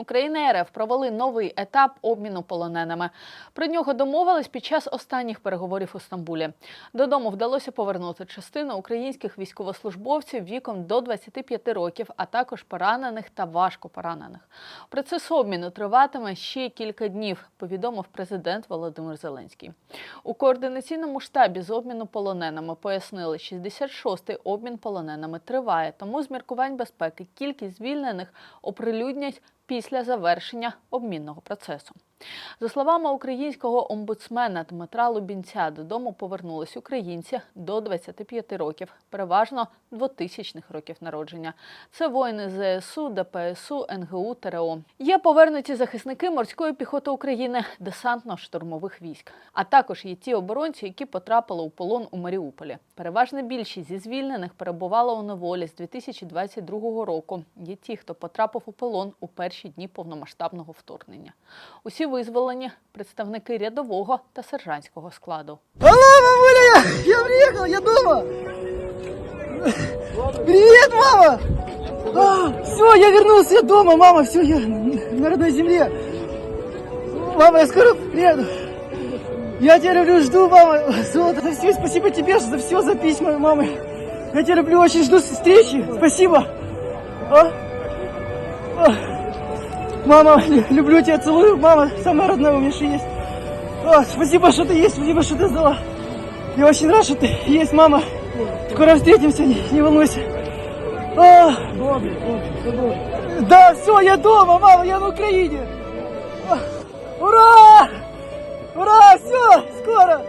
Україна і РФ провели новий етап обміну полоненими. Про нього домовились під час останніх переговорів у Стамбулі. Додому вдалося повернути частину українських військовослужбовців віком до 25 років, а також поранених та важко поранених. Процес обміну триватиме ще кілька днів, повідомив президент Володимир Зеленський. У координаційному штабі з обміну полоненими пояснили, 66-й обмін полоненими триває, тому з міркувань безпеки кількість звільнених оприлюднять після завершення обмінного процесу. За словами українського омбудсмена Дмитра Лубінця, додому повернулись українці до 25 років, переважно 2000-х років народження. Це воїни ЗСУ, ДПСУ, НГУ, ТРО. Є повернуті захисники морської піхоти України, десантно-штурмових військ, а також є ті оборонці, які потрапили у полон у Маріуполі. Переважна більшість зі звільнених перебувала у неволі з 2022 року. Є ті, хто потрапив у полон у перші дні повномасштабного вторгнення. Усі визволені представники рядового та сержантського складу. Алло, мамуля, я, приехал, я дома. Привет, мама. все, я вернулся, я дома, мама, все, я на родной земле. Мама, я скоро приеду. Я тебя люблю, жду, мама. Золото, за все, спасибо тебе за все, за письма, мамы. Я тебя люблю, очень жду встречи. Спасибо. А? А. Мама, лю- люблю тебя, целую. Мама, самая родная у меня что есть. А, спасибо, что ты есть, спасибо, что ты сдала. Я очень рад, что ты есть, мама. Скоро встретимся, не, не волнуйся. А, да, все, я дома, мама, я на Украине. А, Ура! Ура, все, скоро.